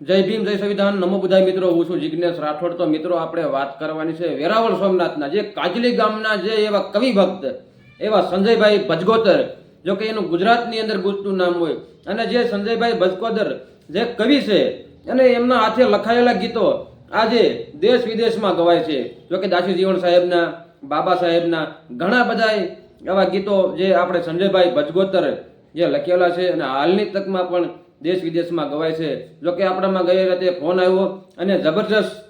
જય ભીમ, જય સંવિધાન. નમો બુધાય મિત્રો, હું છું જિજ્ઞેશ રાઠોડ. તો મિત્રો, આપણે વાત કરવાની છે વેરાવળ સોમનાથના, જે કાજલી ગામના જે એવા કવિ ભક્ત, એવા સંજયભાઈ ભજગોતર જો કે એનું ગુજરાતની અંદર ગુજતું નામ હોય. અને જે સંજયભાઈ ભજગોતર જે કવિ છે અને એમના હાથે લખાયેલા ગીતો આજે દેશ વિદેશમાં ગવાય છે. જો કે દાસી જીવણ સાહેબના, બાબા સાહેબના, ઘણા બધા એવા ગીતો જે આપણે સંજયભાઈ ભજગોતર જે લખેલા છે. અને હાલની તકમાં પણ દેશ વિદેશમાં ગવાય છે. જોકે આપણામાં ગઈ રાતે ફોન આવ્યો અને જબરજસ્ત,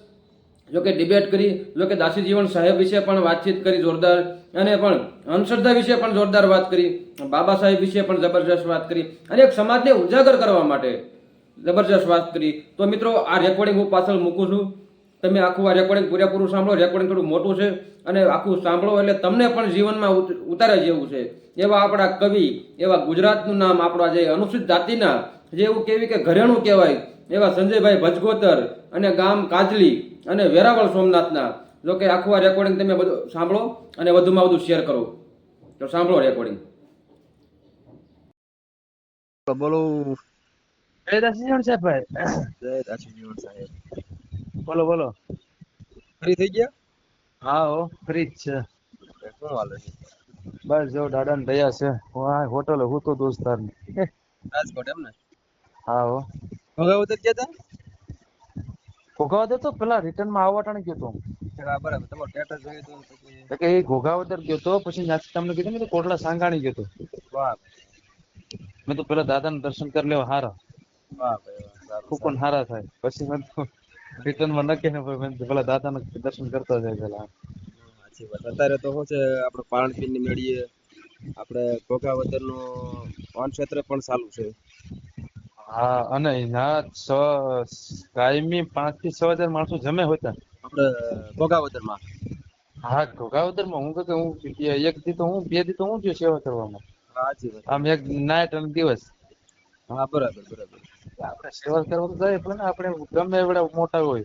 જોકે ડિબેટ કરી, જોકે દાસી જીવન સાહેબ વિશે પણ વાતચીત કરી જોરદાર અને પણ અંધશ્રદ્ધા વિશે પણ જોરદાર વાત કરી, બાબા સાહેબ વિશે પણ જબરજસ્ત વાત કરી અને એક સમાજને ઉજાગર કરવા માટે જબરજસ્ત વાત કરી. તો મિત્રો, આ રેકોર્ડિંગ હું પાછળ મૂકું છું. તમે આખું આ રેકોર્ડિંગ પૂરેપૂરું સાંભળો. રેકોર્ડિંગ થોડું મોટું છે અને આખું સાંભળો એટલે તમને પણ જીવનમાં ઉત- ઉતારે જેવું છે. એવા આપણા કવિ, એવા ગુજરાતનું નામ આપણા જે અનુસૂચિત જાતિના જે એવું કેવી કે ઘરેણું કહેવાય એવા સંજયભાઈ ભજગોતર અને ગામ કાજલી અને વેરાવળ સોમનાથના. જો કે આખું આ રેકોર્ડિંગ તમે બધું સાંભળો અને વધુમાં વધુ શેર કરો. તો સાંભળો રેકોર્ડિંગ બોલો. જય દાસીજણ સાહેબ ભાઈ. જય દાસીજીવન સાહેબ. બોલો બોલો. ફ્રી થઈ ગયા? હા હો ફ્રી જ છે. શું હાલે છે? બસ જો દાદા ને દયા છે. હોટલ હું તો દોસ્તાર રાજકોટ એમ ને? હા હો. ઉતર ગયા તા ઘોઘાવદર તો પેલા રિટર્નમાં આવવા ટાણે ગયો તો. કે એ ઘોઘાવદર ગયો તો પછી તમને કીધું ને તો કોટલા સાંગાણી ગયો તો. મેં તો પેલા દાદા ને દર્શન કરી લેવા હારા. પણ હારા થાય. પછી મેં તો રિટર્નમાં નક્કી ને મેં પેલા દાદા ને દર્શન કરતા જાય પેલા. અત્યારે તો શું છે આપણે પાણપીનની મેળીએ. આપણે ઘોઘાવદરનું વન ક્ષેત્ર પણ ચાલુ છે. હા અને ના છ કાયમી પાંચથી છ હજાર માણસો જમે હોતા આપણે ઘોઘાવદરમાં હા ઘોઘાવદરમાં હું કે હું એક દી તો હું બે દી તો હું જો સેવા કરવામાં. આમ એક નાઈટ અને દિવસ. હા બરાબર બરાબર. આપણે સેવા કરવા તો જાય પણ આપણે ગમે એવડા મોટા હોય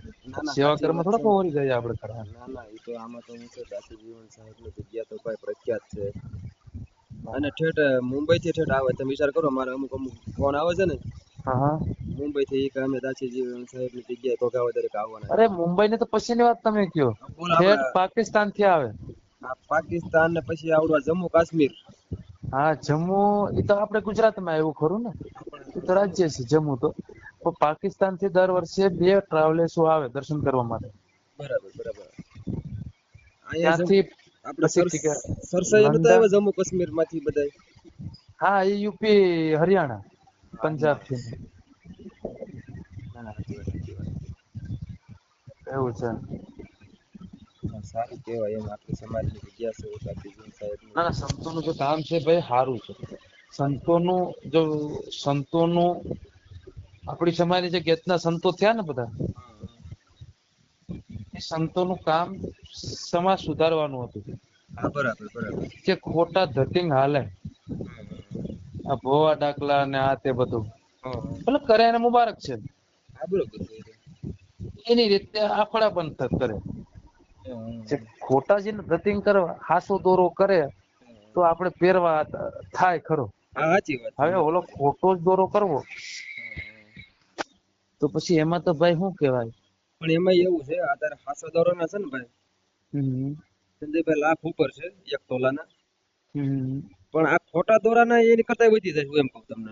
સેવા કરવા થોડા. પહોંચી જાય આપણે ખરા ના ના એ તો આમાં તો હું છે દાસીજીવન સાહેબની જગ્યા તો ભાઈ પ્રખ્યાત છે. અને ઠેઠ મુંબઈ થી ઠેઠ આવે તમે વિચાર કરો મારે અમુક અમુક ફોન આવે છે ને હા. મુંબઈ થી કે અમે દાસીજીવન સાહેબની જગ્યાએ ઘોઘાવદર વધારે આવવાના અરે મુંબઈ ને તો પછી ની વાત તમે કયો. બોલ પાકિસ્તાનથી આવે. આ પાકિસ્તાન ને પછી આવડવા જમ્મુ કાશ્મીર. હા જમ્મુ એ તો આપણે ગુજરાતમાં આવ્યું ખરું ને. એ તો રાજ્ય છે જમ્મુ તો. પણ પાકિસ્તાનથી દર વર્ષે બે ટ્રાવેલર્સો આવે દર્શન કરવા માટે. બરાબર બરાબર. અહીંયા જમ- ત્યાંથી આપણે સરસાઈ લંડન- જમ્મુ કાશ્મીરમાંથી બધા હા એ યુપી હરિયાણા. પંજાબથી એવું છે. સારું કહેવાય એમ આપણી સમાજની જગ્યા છે ના ના સંતોનું જે કામ છે ભાઈ સારું છે. સંતોનું જો સંતોનું આપણી સમાજની જે જ્ઞાતના સંતો થયા ને બધા એ સંતોનું કામ સમાજ સુધારવાનું હતું. બરાબર બરાબર. જે ખોટા ધટિંગ હાલે આ ભોવા ડાકલા ને આ તે બધું. ભલે કરે એને મુબારક છે. એની રીતે આફડા પણ કરે. જે ખોટા જે ધતિંગ કરે હાસો દોરો કરે તો આપણે પહેરવા થાય ખરો. હવે ઓલો ખોટો જ દોરો કરવો. તો પછી એમાં તો ભાઈ શું કહેવાય? પણ એમાં એવું છે અત્યારે હાસો દોરોના છે ને ભાઈ સંજયભાઈ લાખ ઉપર છે એક તોલાના. પણ આ ખોટા દોરાના એની કરતા વધી જાય એમ કહું તમને.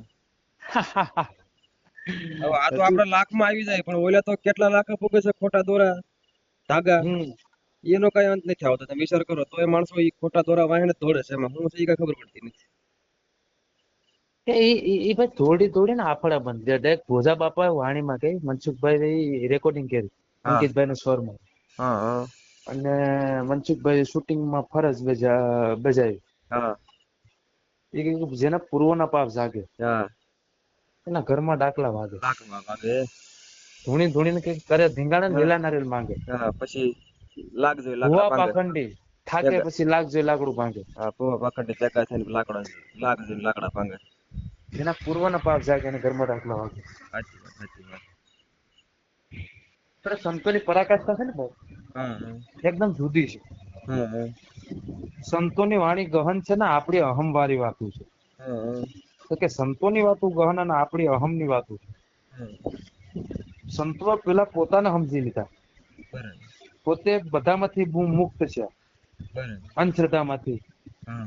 હવે આ તો આપણા લાખમાં આવી જાય પણ ઓલા તો કેટલા લાખ ફૂકે છે ખોટા દોરા? ધાગા. એનો કઈ અંત નથી આવતો તમે વિચાર કરો તો એ માણસો એ ખોટા દોરા વાહીને દોડે છે એમાં હું છે એ કઈ ખબર પડતી નથી. એ એ- એ ભાઈ થોડી થોડી ને આફડા બંધ. ડાયરેક્ટ ભોજા બાપા વાણીમાં કે મનસુખભાઈ રેકોર્ડિંગ કરી અંકિતભાઈ નો સ્વરમાં અને મનસુખભાઈ શૂટિંગમાં ફરજ બજા બજાવી. એ કે જેના પૂર્વના પાપ જાગે એના ઘરમાં ડાકલા વાગે. લાખમાં ધૂણી ધૂણીને કંઈક કરે ધીંગાણે લીલા નારિયેલ માંગે. પછી લાગજો ભુવા લાકડા પાખંડી થાકે પછી લાગજો લાકડું ભાંગે હા પાખંડી ચકા થઈને લાકડા લાગજો લાકડા ભાંગે જેના પૂર્વના પાપ જાગે એને ઘરમાં ડાકલા વાગે. સાચી વાત સાચી વાત. સંતોની પરાકાષ્ઠા છે ને બહુ એકદમ જુદી છે. સંતોની વાણી ગહન છે ને આપણી અહમવારી વાતો છે. તો કે સંતોની વાતો ગહન અને આપણી અહમની વાતો છે. સંતો પેલા પોતાને સમજી લીધા. પોતે બધામાંથી મુક્ત છે. અંધશ્રદ્ધામાંથી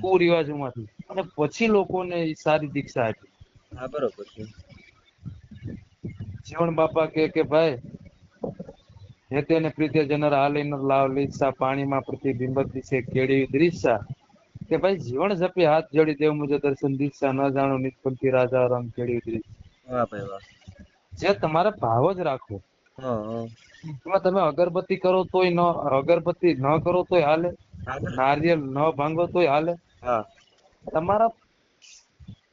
કુરિવાજો કુરિવાજોમાંથી. અને પછી લોકોને સારી દીક્ષા આપી. હા બરોબર છે. જીવણ બાપા કે કે ભાઈ હેતે ને પ્રીતે જનર હાલીનર લાવ લીસા પાણીમાં પ્રતિબિંબત દિશે કેળી દ્રિશા કે ભાઈ જીવન જપી હાથ જોડી દેવ મુજે દર્શન દિશા ન જાણો નિષ્પંથી રાજા રામ કેળી દ્રિશા વાહ ભાઈ વાહ. જે તમારા ભાવ જ રાખો. એમાં તમે અગરબત્તી કરો તોય ન અગરબત્તી ન કરો તોય હાલે. નારિયેલ ન ભાંગો તોય હાલે. હા. તમારા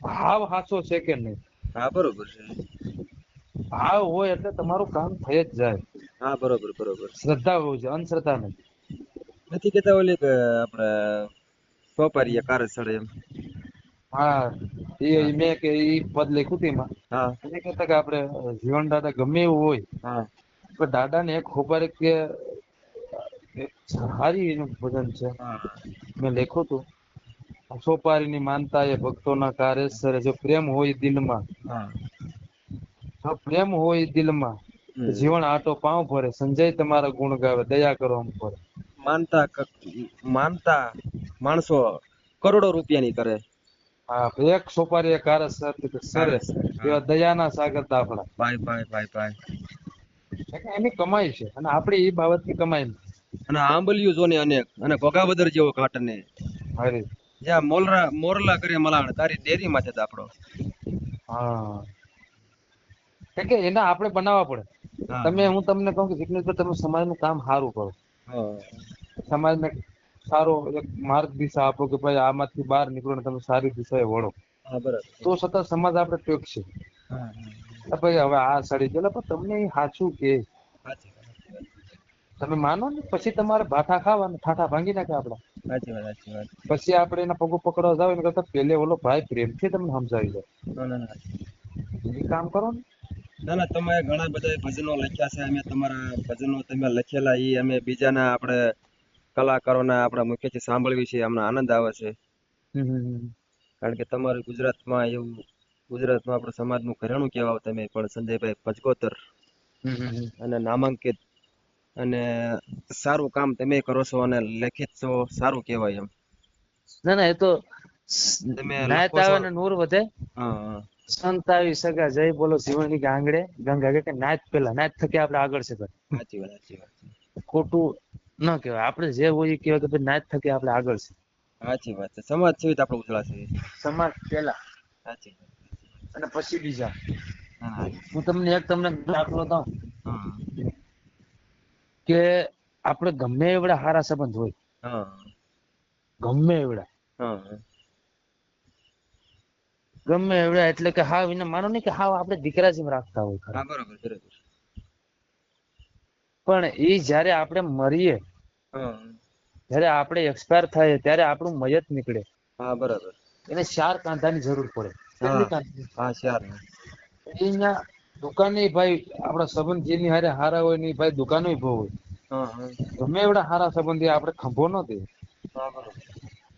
ભાવ હાચો છે કે નહીં? હા બરોબર છે. ભાવ હોય એટલે તમારું કામ થઈ જ જાય. હા બરોબર બરોબર. શ્રદ્ધા હોવી જોઈએ અંધશ્રદ્ધા નથી નથી કેતા ઓલી આપણે સોપારીએ કાર સડે એમ? હા એ મેં કે એ પદ લખ્યું હતું એમાં. હા. એને કહેતા કે આપણે જીવન દાદા ગમે એવું હોય હા. પણ દાદા ને એક ખબર કે સારી એનું ભજન છે. મેં લખ્યું હતું. સોપારીની માનતા એ ભક્તોના કાર્યસરે જો પ્રેમ હોય દિલમાં પ્રેમ હોય દિલમાં. જીવન આટો પાવ ભરે. સંજય તમારા ગુણ ગાવે દયા કરો અમ માનતા માનતા માણસો કરોડો રૂપિયાની કરે. હા એક સોપારી એક કારસ સરે એવા દયાના સાગર દાફડા. ભાઈ ભાઈ ભાઈ ભાઈ. એની કમાઈ છે. અને આપણે એ બાબતની કમાઈ નથી. અને આંબલિયું જોને અનેક. અને ઘોઘાબદર જેવો ઘાટને. હારી. જ્યાં મોલરા મોરલા કરે મલાણ. તારી ડેરી માં છે દાપડો હા. કે એના આપણે બનાવવા પડે. તમે હું તમને કહું કે જિગ્નેશભાઈ તમે સમાજનું કામ સારું કરો. સમાજને સારો એક માર્ગ દિશા આપો કે ભાઈ આમાંથી બહાર નીકળો ને તમે સારી દિશાએ વળો. તો છતાં સમાજ આપણે ટેકશે ભાઈ હવે આ સડી ગયેલા પણ તમને એ સાચું કે તમે માનો ને પછી તમારે ભાથા ખાવા ને ઠાઠા ભાંગી નાખે આપડા પછી આપણે એના પગો પકડવા જાવ એના કરતા પેલે ઓલો ભાઈ પ્રેમથી તમને સમજાવી દો. એ કામ કરો ને. ના ના તમે ઘણા બધા ભજનો લખ્યા છે. અમે તમારા ભજનો તમે લખેલા એ અમે બીજાના આપણે કલાકારોના આપણે મુખ્યથી સાંભળવી છે. અમને આનંદ આવે છે. કારણ કે તમારું ગુજરાતમાં એવું ગુજરાતમાં આપણે સમાજનું ઘરેણું કહેવાય તમે પણ સંજયભાઈ પચકોતર અને નામાંકિત અને સારું કામ તમે કરો છો અને લેખિત છો સારું કહેવાય એમ. ના ના એ તો તમે નૂર વધે. હા હા. સંત આવી સગા જય બોલો શિવાની કે આંગળે ગંગા કે નાચ પેલા નાચ થકી આપણે આગળ છે ભાઈ. સાચી વાત સાચી વાત. ખોટું ન કહેવાય. આપણે જે હોય એ કહેવાય કે ભાઈ નાચ થકી આપણે આગળ છે. સાચી વાત છે. સમાજ છે આપણે ઉજળા છે. સમાજ પેલા. સાચી અને પછી બીજા. હું તમને એક તમને દાખલો દઉં. કે આપણે ગમે એવડા સારા સંબંધ હોય. હા. ગમે એવડા. ગમે એવડા એટલે કે હાવ એને માનો નહીં કે હાવ આપણે દીકરા જેમ રાખતા હોય હા બરોબર બરોબર. પણ એ જ્યારે આપણે મરીએ જ્યારે આપણે એક્સપાયર થાય ત્યારે આપણું મયત નીકળે. હા બરાબર. એને ચાર કાંધાની જરૂર પડે. હા ચાર અહીંયા દુકાને ભાઈ આપણા સંબંધ જેની હારે હારા હોયની ભાઈ દુકાનો ભો હોય. હા હા. ગમે એવડા હારા સંબંધી આપણે ખંભો ન દે. હા બરોબર.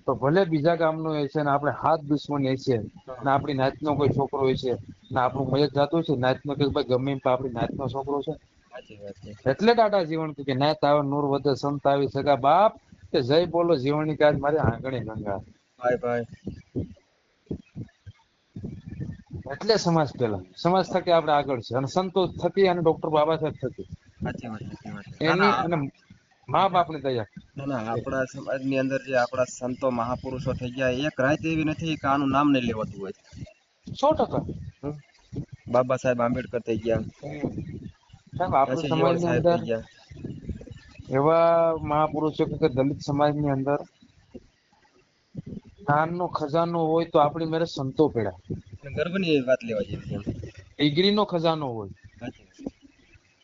તો ભલે બીજા ગામનો એ છે ને આપણે હાથ દુશ્મન એ છે ને આપણી નાતનો કોઈ છોકરો હોય છે ને આપણું મયત જાતું છે નાતનો કે ભાઈ ગમે આપણી નાતનો છોકરો છે. એટલે ટાટા જીવન કે નાત આવે નૂર વધે સંત આવી સગા બાપ કે જય બોલો જીવનની કાજ મારે આંગણે ગંગા. ભાઈ ભાઈ. એટલે સમાજ પેલા સમાજ થકી આપણે આગળ છે. અને સંતો થકી અને ડોક્ટર બાબા સાહેબ થકી. એની અને મા બાપની દયા ના ના આપણા સમાજની અંદર જે આપણા સંતો મહાપુરુષો થઈ ગયા એક રાત એવી નથી કે આનું નામ નહીં લેવાતું હોય. સો ટકા. બાબા સાહેબ આંબેડકર થઈ ગયા. સાહેબ આપણા સમાજની અંદર એવા મહાપુરુષો કે દલિત સમાજની અંદર જ્ઞાનનો ખજાનો હોય તો આપણી મેરે સંતો પેડા ગર્વની વાત લેવા જેવી ડિગ્રી ડિગ્રીનો ખજાનો હોય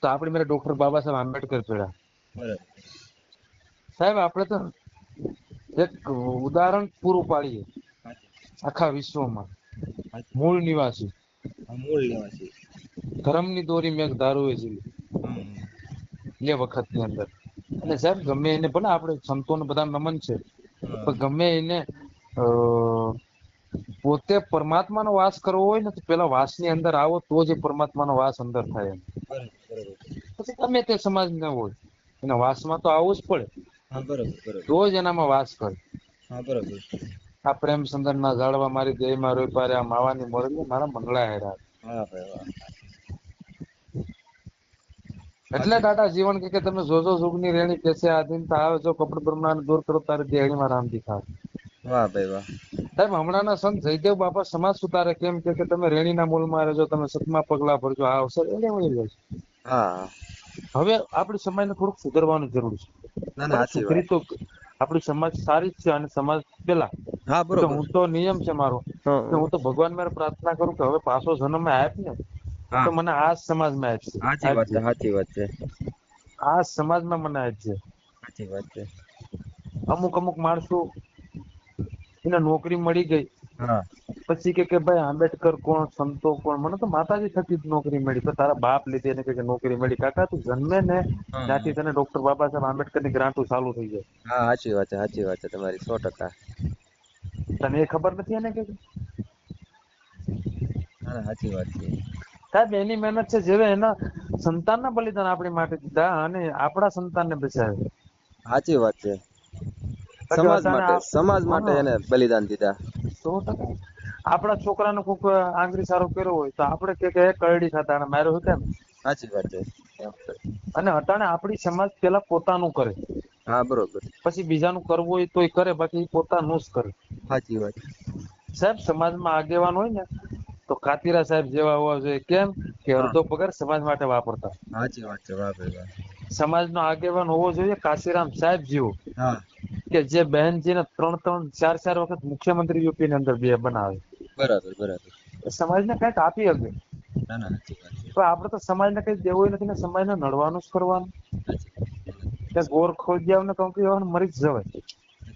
તો આપણી મેરે ડોક્ટર બાબા સાહેબ આંબેડકર પેડા બરાબર. સાહેબ આપણે તો એક ઉદાહરણ પૂરું પાડીએ. આખા વિશ્વમાં. મૂળ નિવાસી. મૂળ નિવાસી. ધર્મની દોરી મેં દારૂએ જીલી એ વખતની અંદર. અને સાહેબ ગમે એને ભલે આપણે સંતોને બધા નમન છે. પણ ગમે એને પોતે પરમાત્માનો વાસ કરવો હોય ને તો પેલા વાસની અંદર આવો તો જ એ પરમાત્માનો વાસ અંદર થાય પછી ગમે તે સમાજ ન હોય. એના વાસમાં તો આવવું જ પડે. હા બરોબર બરોબર. તો જ એનામાં વાસ કરે. હા બરોબર. આ પ્રેમ સંદર ના ઝાડવા મારી દેહમાં રોઈ પારે આ માવાની મોરલી મારા મંગળા હેરા. હા ભાઈ વાહ. એટલે ટાટા જીવન કે તમે જોજો સુખની રેણી કેસે આધીનતા આવે જો કપડ બ્રહ્માંડ દૂર કરો તારી દેહણીમાં રામ દીખાવ વાહ ભાઈ વાહ. સાહેબ હમણાંના સંત જયદેવ બાપા સમાજ સુતારે કેમ કે કે તમે રેણીના મૂળમાં રહેજો તમે સતમા પગલા ભરજો આ અવસર એને મળી જશે હા. હવે આપણે સમાજને થોડુંક સુધારવાની જરૂર છે. ના ના સાચી તો આપણી સમાજ સારી જ છે અને સમાજ પેલા. હા બરોબર. હું તો નિયમ છે મારો. હું તો ભગવાન મારે પ્રાર્થના કરું કે હવે પાછો જન્મ આપ ને તો મને આ સમાજમાં આપશે સાચી વાત છે સાચી વાત છે. આ સમાજમાં મને આપશે સાચી વાત છે. અમુક અમુક માણસો એને નોકરી મળી ગઈ. હા. પછી કે કે ભાઈ આંબેડકર કોણ સંતો કોણ? મને તો માતાજી થકી જ નોકરી મળી. તો તારા બાપ લીધી એને કે નોકરી મળી. કાકા તું જન્મે ને ત્યાંથી તને ડોક્ટર બાબા સાહેબ આંબેડકરની ગ્રાન્ટો ચાલુ થઈ જાય. હા સાચી વાત છે સાચી વાત છે તમારી સો ટકા. તને એ ખબર નથી એને કે હા સાચી વાત છે. સાહેબ એની મહેનત છે જેવે એના સંતાનના બલિદાન આપણી માટે દીધા અને આપણા સંતાનને બચાવ્યા. સાચી વાત છે. સમાજ માટે સમાજ માટે એને બલિદાન દીધા. સો ટકા. આપણા છોકરાનો કોક આંગળી સારો કર્યો હોય તો આપણે કે કે કરડી અને માર્યો હતો સાચી વાત છે. અને અટાણે આપણી સમાજ પેલા પોતાનું કરે. હા બરોબર. પછી બીજાનું કરવું હોય તો એ કરે બાકી પોતાનું જ કરે. સાચી વાત. સાહેબ સમાજમાં આગેવાન હોય ને તો કાતીરા સાહેબ જેવા હોવા જોઈએ. કેમ? કે અડધો પગાર સમાજ માટે વાપરતા. સાચી વાત છે વાહ સમાજનો આગેવાન હોવો જોઈએ કાશીરામ સાહેબ જેવો. કે જે બહેનજીને ત્રણ ત્રણ ચાર ચાર વખત મુખ્યમંત્રી યુપી ની અંદર બે બનાવે. બરાબર બરાબર. સમાજને કંઈક આપી શકે. ના ના તો આપણે તો સમાજને કઈ દેવું નથી ને સમાજને નડવાનું જ કરવાનું. ત્યાં વાત કે ગોર ખોદ્યા ને કંઈક એવા મરી જ જવાય.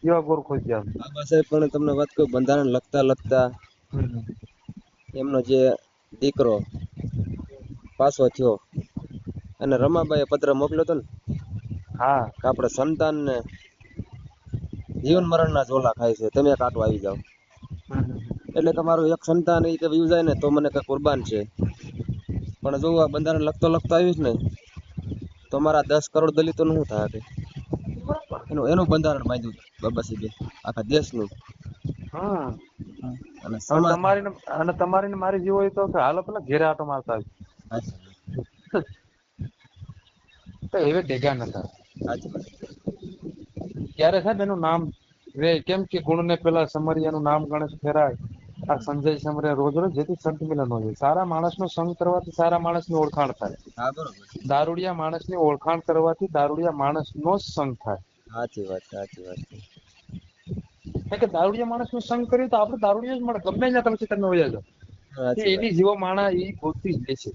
એવા ગોર ખોદ્યા બાબા સાહેબ પણ તમને વાત કહું બંધારણ લખતા લખતા એમનો જે દીકરો પાસો થયો અને રમાબાઈએ પત્ર મોકલ્યો હતો ને હા. કે આપણે સંતાનને જીવન મરણના ઝોલા ખાય છે. તમે કાંટો આવી જાઓ. એટલે તમારું એક સંતાન એ વ્યૂ જાય ને તો મને કઈ કુરબાન છે. પણ જો આ બંધારણ લખતો લખતો આવીશ ને તો મારા દસ કરોડ દલિતોનું શું થાય એનું એનું બંધારણ બાંધ્યું બાબા સાહેબે આખા દેશનું. હા. અને તમારી અને તમારી ને મારી જેવો હોય તો હાલો પેલા ઘેરે આટો મારતા તો એવે ભેગા નતા સાહેબ એનું નામ રે કેમ કે ગુણ ને પેલા સમરિયાનું નામ ગણેશ ફેરાય. આ સંજય સમરે રોજ રોજ જેથી સંત મિલન હોય સારા માણસનો સંગ કરવાથી સારા માણસની ઓળખાણ થાય. માણસ દારૂડિયા માણસની ઓળખાણ કરવાથી દારૂડિયા માણસનો જ સંગ થાય. સાચી વાત સાચી વાત. કે દારૂડિયા માણસનો સંગ કર્યો તો આપણે દારૂડિયો જ મળે. ગમે ત્યાં તમે તમે વયા જાઓ એની જીવો માણસ એ ગોતી જ લે છે.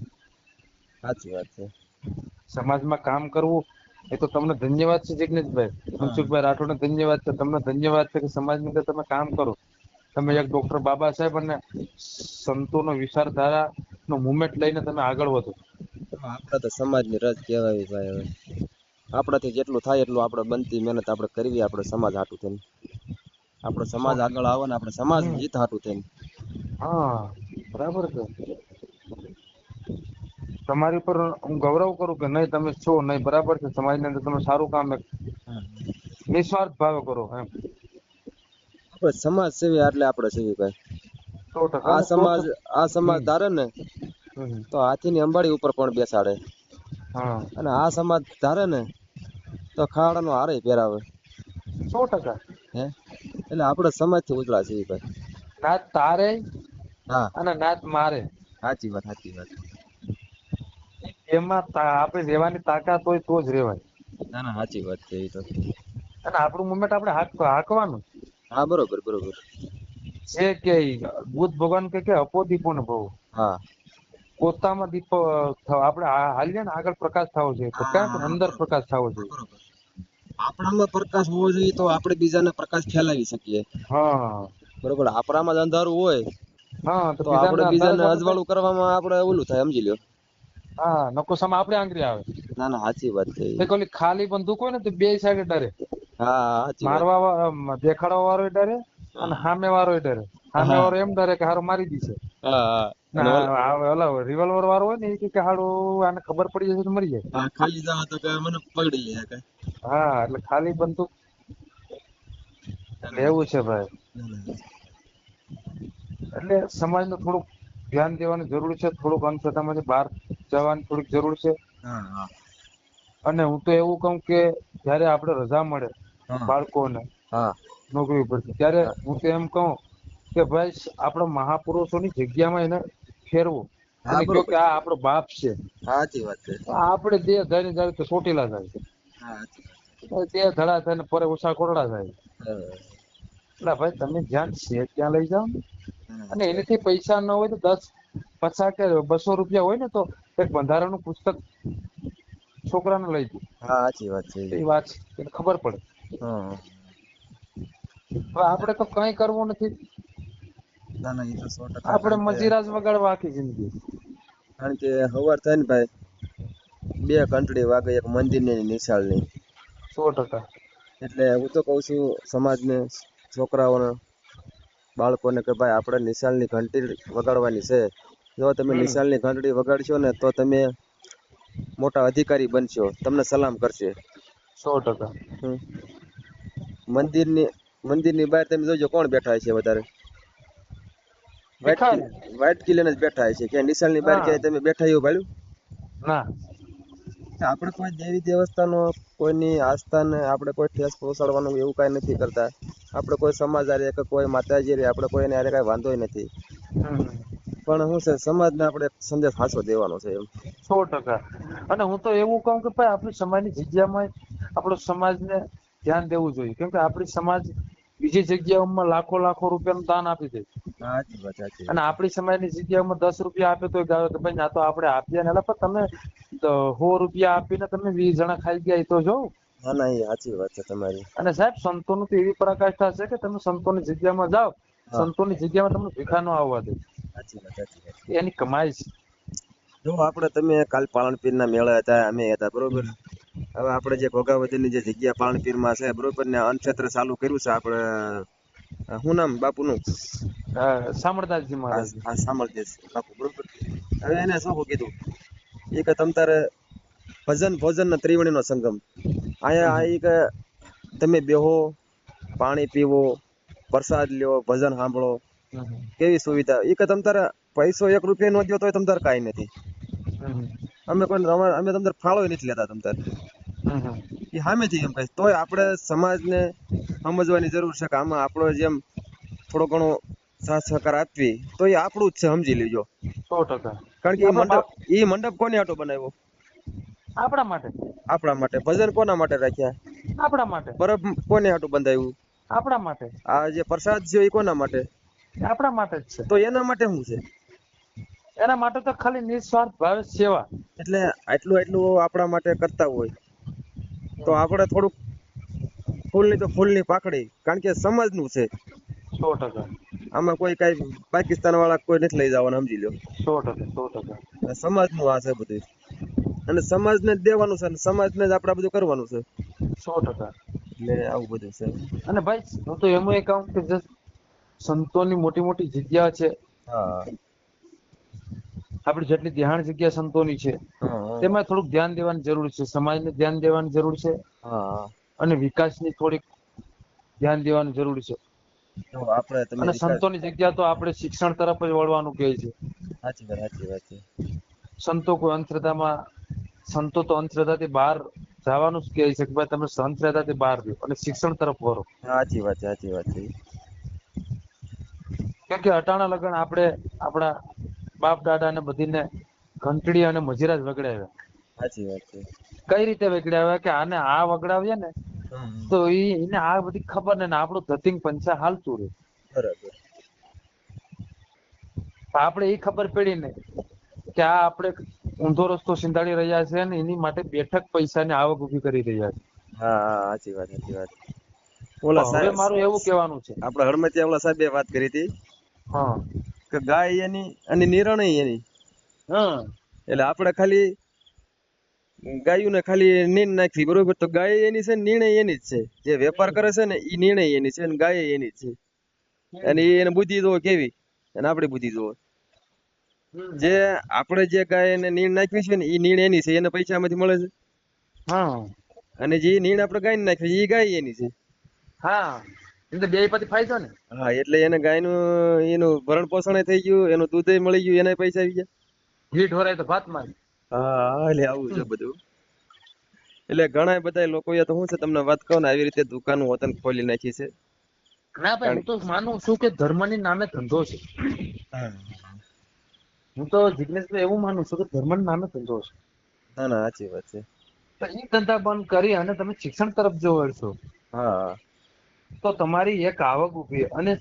સાચી વાત છે. સમાજમાં કામ કરવું એ તો તમને ધન્યવાદ છે જિગ્નેશભાઈ મનસુખભાઈ રાઠોડને ધન્યવાદ છે. તમને ધન્યવાદ છે કે સમાજની અંદર તમે કામ કરો. તમે એક ડોક્ટર બાબા સાહેબ અને સંતોનો વિચારધારા નો મુવમેન્ટ લઈને તમે આગળ વધો. આપણે તો સમાજની રજ કહેવાય ભાઈ હવે. આપણાથી જેટલું થાય એટલું આપણે બનતી મહેનત આપણે કરવી આપણે સમાજ હાટું થઈને. આપણો સમાજ આગળ આવે ને આપણે સમાજ જીત હાટું થઈને. હા બરાબર છે. તમારી ઉપર હું ગૌરવ કરું કે નહીં તમે છો નહીં. બરાબર છે. સમાજની અંદર તમે સારું કામ એક નિસ્વાર્થ ભાવે કરો એમ. આપણે સમાજ સેવી એટલે આપણે સેવી ભાઈ. આ સમાજ આ સમાજ ધારે ને તો તો હાથીની અંબાડી ઉપર પણ બેસાડે. અને આ સમાજ ધારે ને તો ખાડાનો હારે પહેરાવે. સો ટકા. હે? એટલે આપણે સમાજથી ઉજળા છીએ ભાઈ. નાત તારે હા. અને નાત મારે. સાચી વાત સાચી વાત. એમાં આપણે રહેવાની તાકાત હોય તો જ રહેવાય. ના ના સાચી વાત છે એ તો. અને આપણું મુમેન્ટ આપણે હાક હાકવાનું. હા બરોબર બરોબર. એ કે બુદ્ધ ભગવાન કે કે અપો ભવ. હા. પોતામાં દીપ આપણે હાલીએ ને આગળ પ્રકાશ થવો જોઈએ. તો ક્યાંક અંદર પ્રકાશ થવો જોઈએ. આપણામાં પ્રકાશ હોવો જોઈએ તો આપણે બીજાને પ્રકાશ ફેલાવી શકીએ. હા. બરોબર આપણામાં જ અંધારું હોય હા તો આપણે બીજાને અજવાળું કરવામાં આપણે ઓલું થાય સમજી લ્યો. હા નકો સમ આપણે આંગરી આવે. ના ના સાચી વાત છે. એક ઓલી ખાલી બંદૂક હોય ને તો બે સાઈડે ડરે. મારવા દેખાડવા વાળો ડરે અને સામે વાળો ડરે. સામે વાળો એમ ડરે કે હારો મારી દીશે. ના ઓલા રિવોલ્વર વાળો હોય ને એ કે હારું આને ખબર પડી જશે તો મરી જાય. ખાલી જાવ તો કે મને પકડી લે કે. હા એટલે ખાલી બંદૂક. એવું છે ભાઈ. એટલે સમાજનું થોડુંક ધ્યાન દેવાની જરૂર છે થોડુંક અંધશ્રદ્ધામાંથી બહાર જવાની થોડીક જરૂર છે. હા હા. અને હું તો એવું કહું કે જ્યારે આપણે રજા મળે. બાળકોને નોકરી ઉપરથી. ત્યારે હું. તો એમ કહું કે ભાઈ આપણા મહાપુરુષોની જગ્યામાં એને ફેરવો. અને કહો કે આ આપણો બાપ છે. સાચી વાત છે. આપણે દેહ ધરી ધરી તો ચોટીલા જાય છે. દેહ ધડા થઈને પરે ઓછા કોરડા જાય એટલે ભાઈ તમે જ્યાં છે ત્યાં લઈ જાઓ અને એનાથી પૈસા ન હોય તો દસ પચાસ કે બસો રૂપિયા હોય ને તો એક બંધારણનું પુસ્તક છોકરાને લઈ દો. હા સાચી વાત છે. એ વાત એને ખબર પડે. હવે આપણે તો કઈ કરવું નથી. ના ના એ તો સો ટકા આપણે મજીરાજ વગાડવા આખી જિંદગી. કારણ કે હવાર થાય ને ભાઈ બે ઘંટડી વાગે એક મંદિરની નિશાળની. સો ટકા. એટલે હું તો કહું છું સમાજને છોકરાઓને બાળકોને કે ભાઈ આપણે નિશાળની ઘંટી વગાડવાની છે. જો તમે નિશાળની ઘંટડી વગાડશો ને તો તમે મોટા અધિકારી બનશો. તમને સલામ કરશે. સો ટકા. મંદિરની મંદિરની બહાર તમે જોજો કોણ બેઠા છે વધારે. વ્હાઈટ ભિખારી. કિલ- વ્હાઈટ કિલ્લે જ બેઠા છે. કે નિશાળની બહાર ક્યાંય તમે બેઠા એવું ભાડ્યું ના. આપણે કોઈ દેવી દેવસ્થાનો કોઈની આસ્થાને આપણે કોઈ ઠેસ પહોંચાડવાનું એવું કાંઈ નથી કરતા. આપણે કોઈ સમાજ આરે કે કોઈ માતાજી રે આપણે કોઈને આરે કાંઈ વાંધો નથી. પણ શું છે સમાજને આપણે સંદેશ હાંસો દેવાનો છે એમ. સો ટકા. અને હું તો એવું કહું કે ભાઈ આપણી સમાજની જગ્યામાં આપણો સમાજને ધ્યાન દેવું જોઈએ. કેમ કે આપણી સમાજ બીજી જગ્યાઓમાં લાખો લાખો રૂપિયાનું દાન આપી દે અને આપણી સમાજની જગ્યામાં દસ રૂપિયા આપે તો ગાવે કે ભાઈ ના તો આપણે આપીએ ને પણ તમે સો રૂપિયા આપીને તમે વીસ જણા ખાઈ ગયા તો જો. ના ના એ સાચી વાત છે તમારી. અને સાહેબ સંતોનું તો એવી પરાકાષ્ઠા છે કે તમે સંતોની જગ્યામાં જાઓ. સંતો સંતોની જગ્યામાં તમને ભીખા ન આવવા દે. સાચી વાત સાચી એની કમાઈ છે. જો આપણે તમે કાલ પાલનપીરના મેળા હતા અમે હતા બરોબર? હવે આપણે જે ઘોઘાવતીની જે જગ્યા પાલનપીરમાં છે બરોબર? ને અન્નક્ષેત્ર ચાલુ કર્યું છે આપણે શું નામ બાપુનું? હા, સામળદાસજી મહારાજ. સામળદેશ બાપુ બરોબર? હવે એને શું કીધું? એ કે તમ તારે ભજન ભોજન ને ત્રિવેણીનો સંગમ. અહીંયા આ કે તમે બેહો પાણી પીવો પ્રસાદ લ્યો ભજન સાંભળો. કેવી સુવિધા? એ કે તમ તારે પૈસો એક રૂપિયા નો દ્યો તો તમ તારે કાંઈ નથી. અમે કોઈ અમે તમને ફાળો નથી લેતા તમ એ સામેથી એમ કહે તોય આપણે સમાજને સમજવાની જરૂર છે કે આમાં આપણો જેમ થોડો ઘણો સાથ સહકાર આપવી તો એ આપણું જ છે સમજી લેજો. સો ટકા. કારણ કે એ મંડપ એ મંડપ કોને આટો બનાવ્યો? આપણા માટે. આપણા માટે. ભજન કોના માટે રાખ્યા? આપણા માટે. બરફ કોને આટું બંધાયું? આપણા માટે. આ જે પ્રસાદ છે એ કોના માટે? આપણા માટે જ છે. તો એના માટે શું છે? એના માટે તો ખાલી નિસ્વાર્થ ભાવે સેવા. એટલે આટલું આટલું આપણા માટે કરતા હોય તો આપણે થોડુંક ફૂલની તો ફૂલની પાકડી કારણ કે સમાજનું છે. સો ટકા. આમાં કોઈ કઈ પાકિસ્તાન વાળા કોઈ નથી લઈ જવાના સમજી લો સો ટકા સો ટકા. સમાજનું આ છે બધું. અને સમાજને જ દેવાનું છે અને સમાજને જ આપણે બધું કરવાનું છે. સો ટકા. એટલે આવું બધું છે. અને ભાઈ હું તો એમ એ કહું કે જે સંતોની મોટી મોટી જગ્યા છે હા. આપણી જેટલી ધ્યાન જગ્યા સંતોની છે તેમાં થોડુંક ધ્યાન દેવાની જરૂર છે સમાજને ધ્યાન દેવાની જરૂર છે અને વિકાસની થોડીક ધ્યાન દેવાની જરૂર છે. અને સંતોની જગ્યા તો આપણે શિક્ષણ તરફ જ વળવાનું કહે છે. સાચી વાત સાચી વાત સંતો કોઈ અંધશ્રદ્ધામાં સંતો તો અંધશ્રદ્ધાથી બહાર જવાનું જ કહે છે કે ભાઈ તમે અંધશ્રદ્ધાથી બહાર રહ્યો અને શિક્ષણ તરફ વળો. સાચી વાત સાચી વાત છે. કેમ કે અટાણા લગન આપણે આપણા બાપ દાદા ને બધીને ઘંટડી અને મજીરા જ વગડાવ્યા. સાચી વાત છે. કઈ રીતે વગડાવ્યા કે આને આ વગડાવીએ ને તો એને આ બધી ખબર ને આપણું ધતિંગ પંચા હાલતું રહે બરાબર. આપણે એ ખબર પડી ને કે આ આપણે ઊંધો રસ્તો સિંધાડી રહ્યા છે ને એની માટે બેઠક પૈસા ને આવક ઊભી કરી રહ્યા છે. હા હા સાચી વાત સાચી વાત. ઓલા સાહેબ મારું એવું કહેવાનું છે. આપણે હળમતિયા ઓલા સાહેબે વાત કરી હતી. હા. કે ગાય એની અને નિર્ણય એની. હા. એટલે આપણે ખાલી ગાયુંને ખાલી નીંદ નાખી બરોબર? તો ગાય એની છે નિર્ણય એની જ છે. જે વેપાર કરે છે ને એ નિર્ણય એની છે અને ગાય એની જ છે. અને એને બુદ્ધિ જોવે કેવી? અને આપણી બુદ્ધિ જોવે. જે આપણે જે ગાય એને નીણ નાખવી છે ને એ નીણ એની છે એને પૈસા માંથી મળે છે. હા. અને જે નીણ આપણે ગાય નાખવી એ ગાય એની છે. હા. એ તો બે પછી ફાયદો ને. હા એટલે એને ગાયનું એનું ભરણ પોષણ થઈ ગયું એનું દૂધ મળી ગયું એના પૈસા આવી ગયા. ઘી ઢોરાય તો ભાતમાં હા એટલે આવું છે બધું. એટલે ઘણા બધા લોકોએ તો શું છે તમને વાત કહું ને આવી રીતે દુકાન વતન ખોલી નાખી છે. ના ભાઈ હું તો માનું છું કે ધર્મની નામે ધંધો છે. હું. તો જિગ્નેશભાઈ એવું માનું છું કે ધર્મના નામે ધંધો છે. ના ના સાચી વાત છે. તો એ ધંધા બંધ કરી અને તમે શિક્ષણ તરફ જો વળશો હા. તો તમારી એક આવક ઊભી અને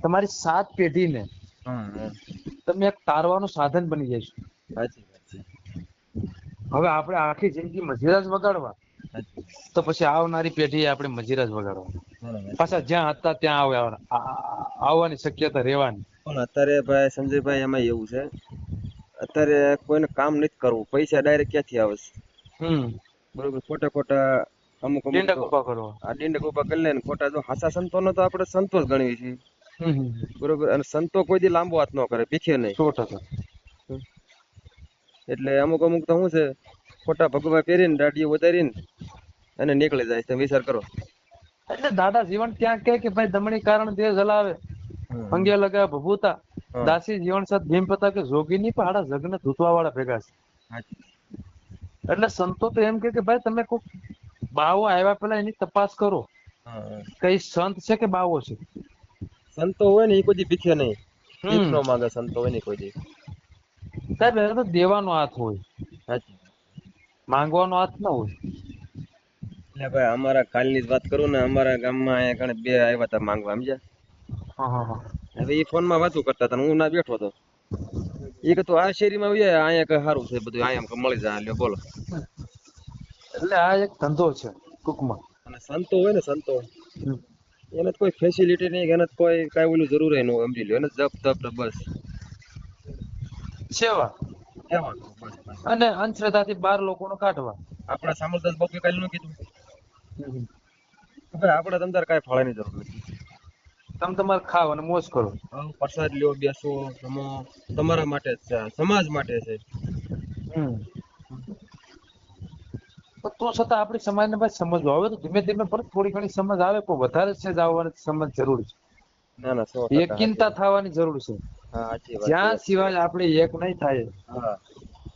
તમારી સાત પેઢીને તમે એક તારવાનું સાધન બની સાચી હવે આપણે આખી જિંદગી મજીરા જ વગાડવા તો પછી આવનારી પેઢી આપણે મજીરા જ વગાડવા પાછા જ્યાં હતા ત્યાં આવે આવવાની. શક્યતા રહેવાની. પણ અત્યારે ભાઈ સંજયભાઈ એમાં એવું છે અત્યારે કોઈને કામ નથી કરવું. પૈસા ડાયરેક્ટ ક્યાંથી આવે છે હમ. બરોબર ખોટા ખોટા અમુક અમુક ઊભા કરવા આ ડીંડક ઊભા કરી લે ને ખોટા જો હાસા સંતોનો તો આપણે સંતોષ ગણીએ છીએ. બરોબર? અને સંતો કોઈ દી લાંબો હાથ ન કરે ભીખે નહીં. સો ટકા. એટલે અમુક અમુક તો શું છે ખોટા ભગવા પહેરીને દાઢીઓ વધારીને અને નીકળી જાય તમે વિચાર કરો. એટલે દાદા જીવન ત્યાં કહે કે ભાઈ દમણી કારણ દેહ જલાવે અંગે લગાવે ભભૂતા. દાસી જીવન સાથ ભીમ પતા કે જોગીની પહાડા જગને ધૂતવા વાળા ભેગા છે. એટલે સંતો તો એમ કે કે ભાઈ તમે કોક બાવો આવ્યા પેલા એની તપાસ કરો. કઈ સંત છે કે બાવો છે? સંતો હોય ને એ કોઈ પીખે નહીં. ભીખ નો માંગે સંતો હોય ને કોઈ દી. સાહેબ એને તો દેવાનો હાથ હોય. માંગવાનો હાથ ના હોય. એટલે ભાઈ અમારા કાલની જ વાત કરું ને અમારા ગામમાં અહીંયા કણે બે આવ્યા હતા માંગવા સમજ્યા? હા હા હા. હવે એ ફોનમાં વાતો કરતા હતા હું ના બેઠો હતો. એ કે તું આ શેરીમાં આવ્યા અહીંયા કઈ સારું છે બધું અહીંયા મળી જાય લ્યો બોલો. એટલે આ એક ધંધો છે ટૂંકમાં. અને સંતો હોય ને સંતો એને કોઈ ફેસિલિટી નહીં એને કોઈ કાંઈ ઓલું જરૂર એનું સમજી લ્યો. એને જપ તપ ને બસ. સેવા. અને અંધશ્રદ્ધાથી બાર લોકોનો કાઢવા. આપણા સામલદાસ બાપુએ કાલે નું કીધું. ભાઈ આપણે તમતાર કાંઈ ફાળાની જરૂર નથી. તમે તમારે ખાવ અને મોજ કરો. પ્રસાદ લ્યો બેસો જમો તમારા માટે છે સમાજ માટે છે. હમ. પણ તો છતાં આપણી સમાજને ભાઈ સમજવા. આવે તો ધીમે ધીમે પર થોડી ઘણી સમજ આવે પણ વધારે છે જ આવવાની સમજ જરૂર છે. એકીનતા થવાની જરૂર છે. જ્યાં સિવાય આપણે એક નહીં થાય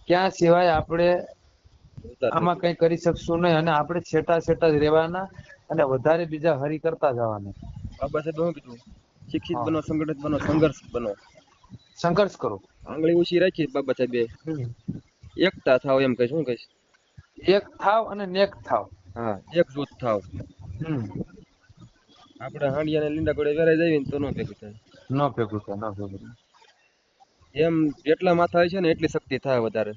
ત્યાં સિવાય આપણે આમાં કઈ કરી શકશું નહીં અને આપણે છેટા છેટા જ રહેવાના અને વધારે બીજા હરી કરતા જવાના. બાબા સાહેબ શું કીધું શિક્ષિત બનો સંગઠિત બનો સંઘર્ષ બનો. સંઘર્ષ કરો. આંગળી ઊંચી રાખી બાબા સાહેબે. એકતા થાવ એમ કહીશ શું કહીશ. એક થાવ અને નેક થાવ. હા. એક જૂથ થાવ. આપણે હાંડિયા ને લીંડા કોડે વેરાઈ જઈએ ને તો ન ભેગું થાય. ન ભેગું થાય ન ભેગું થાય. એમ જેટલા માથા હોય છે ને એટલી શક્તિ થાય વધારે.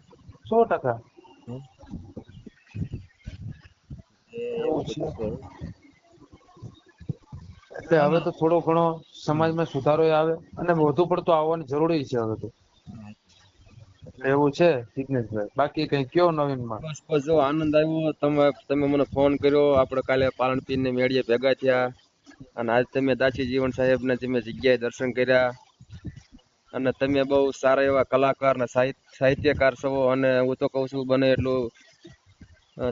સો ટકા. એટલે હવે તો થોડો ઘણો સમાજમાં સુધારો આવે અને વધુ પડતો આવવાની જરૂરી છે હવે તો. એવું છે, જિગ્નેશભાઈ. બાકી કઈ કયો નવીનમાં? બસ બસ, જો આનંદ આવ્યો. તમે તમે મને ફોન કર્યો. આપણે કાલે પાલનપીર ને મેળીએ ભેગા થયા. અને આજ તમે દાસી જીવન સાહેબ ને તમે જગ્યાએ દર્શન કર્યા. અને તમે બહુ સારા એવા કલાકાર ને સાહિત્ય સાહિત્યકાર છો. અને હું તો કહું છું, બને એટલું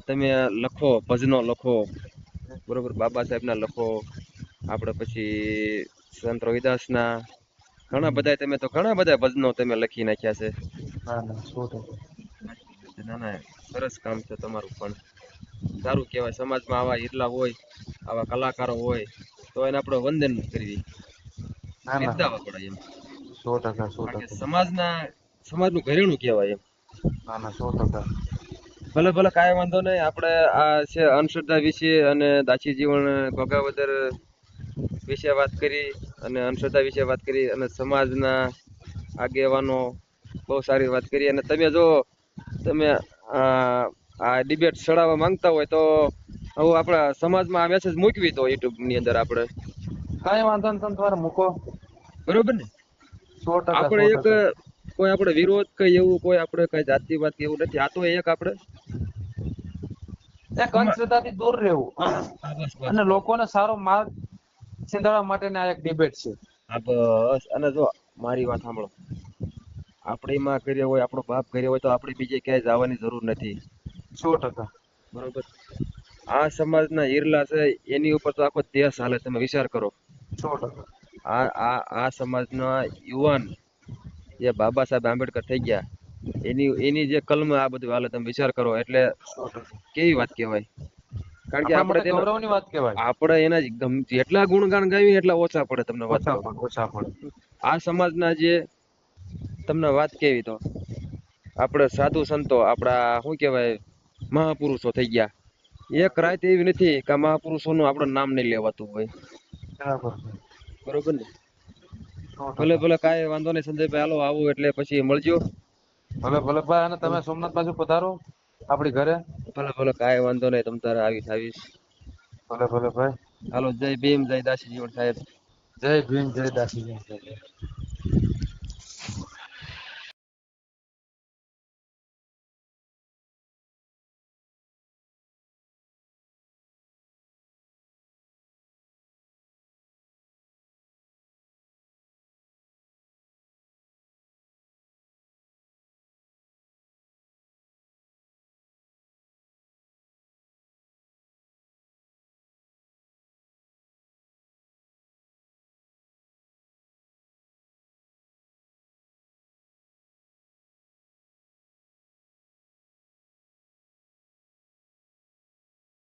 તમે લખો, ભજનો લખો. બરોબર, બાબા સાહેબ ના લખો. આપણે પછી સંત રોહિદાસ ના ઘણા બધા તમે તો ઘણા બધા ભજનો તમે લખી નાખ્યા છે. ના ના સરસ કામ છે તમારું પણ. સારું કહેવાય સમાજમાં આવા હિરલા હોય આવા કલાકારો હોય તો એને આપણે વંદન કરવી. બિરદાવવા પડે એમ. સો ટકા સો ટકા. સમાજના સમાજનું ઘરેણું કહેવાય એમ. ના ના સો ટકા. ભલે ભલે કાંઈ વાંધો નહીં આપણે આ છે અંધશ્રદ્ધા વિશે અને દાસી જીવન ઘોઘાવદર વિશે વાત કરી. અને અંધશ્રદ્ધા વિશે વાત કરી અને સમાજના આગેવાનો બહુ સારી વાત કરી. અને તમે જો તમે આ ડિબેટ ચડાવવા માંગતા હોય તો હું આપણા સમાજમાં આ મેસેજ મૂકવી તો યુટ્યુબની અંદર આપણે. કાંઈ વાંધો નહીં તમે તમારે મૂકો. બરોબર ને? આપણે એક કોઈ આપણે વિરોધ કે એવું કોઈ આપણે કઈ જાતિવાદ કે એવું નથી. આ તો એક આપણે. અંધશ્રદ્ધાથી દૂર રહેવું. અને લોકોને સારો માર્ગ ચિંતાડવા માટેની આ એક ડિબેટ છે. આ બસ અને જો મારી વાત સાંભળો. આપણે માં કર્યો હોય આપણો બાપ કર્યો હોય તો આપણે બીજે ક્યાંય જવાની જરૂર નથી. સો ટકા. બરોબર? આ સમાજના ઈરલા છે એની ઉપર તો આખો દેશ હાલે તમે વિચાર કરો. સો ટકા. આ આ આ સમાજના યુવાન જે બાબા સાહેબ આંબેડકર થઈ ગયા એની એની જે કલમ આ બધું હાલે તમે વિચાર કરો એટલે કેવી વાત કહેવાય? કારણ કે આપણે ગૌરવની વાત કહેવાય. આપણે એના જેટલા ગુણગાન ગાવીએ એટલા ઓછા પડે તમને વાત ઓછા. ઓછા પણ. આ સમાજના જે તમને વાત કેવી તો આપણે સાધુ સંતો આપણા શું કહેવાય મહાપુરુષો થઈ ગયા. એક રાત એવી નથી કે મહાપુરુષોનું આપણે નામ નહીં લેવાતું હોય. બરોબર. ને? ભલે ભલે કાંઈ વાંધો નહીં સંજયભાઈ હાલો આવું એટલે પછી મળજો. ભલે ભલે ભાઈ અને તમે સોમનાથ બાજુ પધારો આપણી ઘરે. ભલે ભલે કાંઈ વાંધો નહીં તમ તારે આવીશ આવીશ ભલે ભલે ભાઈ. હાલો જય ભીમ જય દાસી જીવન સાહેબ જય ભીમ જય દાસી જય